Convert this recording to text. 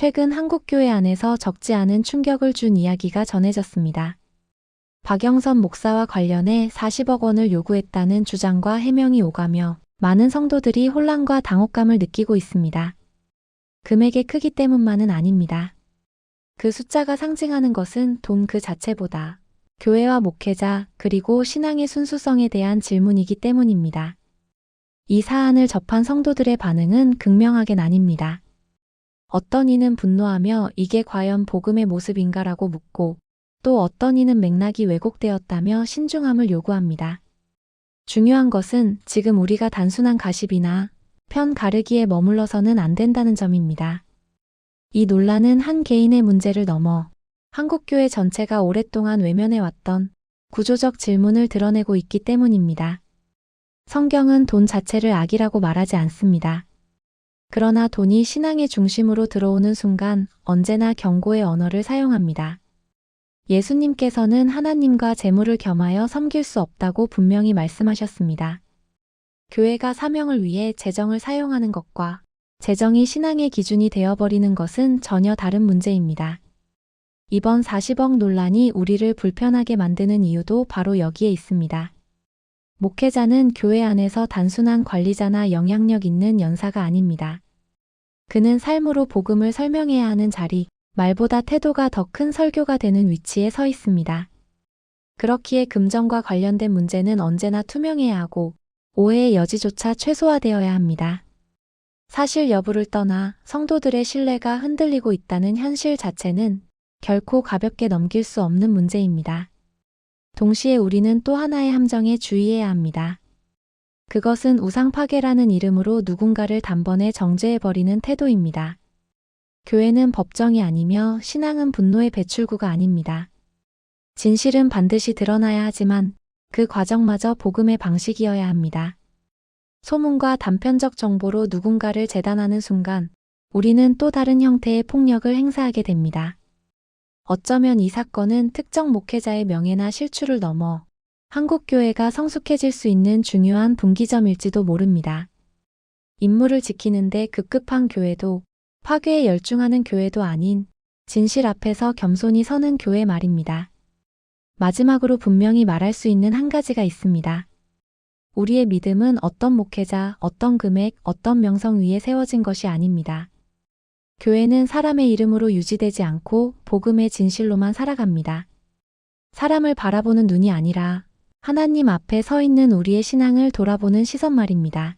최근 한국교회 안에서 적지 않은 충격을 준 이야기가 전해졌습니다. 박영선 목사와 관련해 40억 원을 요구했다는 주장과 해명이 오가며 많은 성도들이 혼란과 당혹감을 느끼고 있습니다. 금액의 크기 때문만은 아닙니다. 그 숫자가 상징하는 것은 돈 그 자체보다 교회와 목회자 그리고 신앙의 순수성에 대한 질문이기 때문입니다. 이 사안을 접한 성도들의 반응은 극명하게 나뉩니다. 어떤 이는 분노하며 이게 과연 복음의 모습인가라고 묻고 또 어떤 이는 맥락이 왜곡되었다며 신중함을 요구합니다. 중요한 것은 지금 우리가 단순한 가십이나 편 가르기에 머물러서는 안 된다는 점입니다. 이 논란은 한 개인의 문제를 넘어 한국교회 전체가 오랫동안 외면해왔던 구조적 질문을 드러내고 있기 때문입니다. 성경은 돈 자체를 악이라고 말하지 않습니다. 그러나 돈이 신앙의 중심으로 들어오는 순간 언제나 경고의 언어를 사용합니다. 예수님께서는 하나님과 재물을 겸하여 섬길 수 없다고 분명히 말씀하셨습니다. 교회가 사명을 위해 재정을 사용하는 것과 재정이 신앙의 기준이 되어버리는 것은 전혀 다른 문제입니다. 이번 40억 논란이 우리를 불편하게 만드는 이유도 바로 여기에 있습니다. 목회자는 교회 안에서 단순한 관리자나 영향력 있는 연사가 아닙니다. 그는 삶으로 복음을 설명해야 하는 자리, 말보다 태도가 더 큰 설교가 되는 위치에 서 있습니다. 그렇기에 금전과 관련된 문제는 언제나 투명해야 하고 오해의 여지조차 최소화되어야 합니다. 사실 여부를 떠나 성도들의 신뢰가 흔들리고 있다는 현실 자체는 결코 가볍게 넘길 수 없는 문제입니다. 동시에 우리는 또 하나의 함정에 주의해야 합니다. 그것은 우상 파괴라는 이름으로 누군가를 단번에 정죄해버리는 태도입니다. 교회는 법정이 아니며 신앙은 분노의 배출구가 아닙니다. 진실은 반드시 드러나야 하지만 그 과정마저 복음의 방식이어야 합니다. 소문과 단편적 정보로 누군가를 재단하는 순간 우리는 또 다른 형태의 폭력을 행사하게 됩니다. 어쩌면 이 사건은 특정 목회자의 명예나 실추를 넘어 한국교회가 성숙해질 수 있는 중요한 분기점일지도 모릅니다. 임무를 지키는데 급급한 교회도 파괴에 열중하는 교회도 아닌 진실 앞에서 겸손히 서는 교회 말입니다. 마지막으로 분명히 말할 수 있는 한 가지가 있습니다. 우리의 믿음은 어떤 목회자, 어떤 금액, 어떤 명성 위에 세워진 것이 아닙니다. 교회는 사람의 이름으로 유지되지 않고 복음의 진실로만 살아갑니다. 사람을 바라보는 눈이 아니라 하나님 앞에 서 있는 우리의 신앙을 돌아보는 시선 말입니다.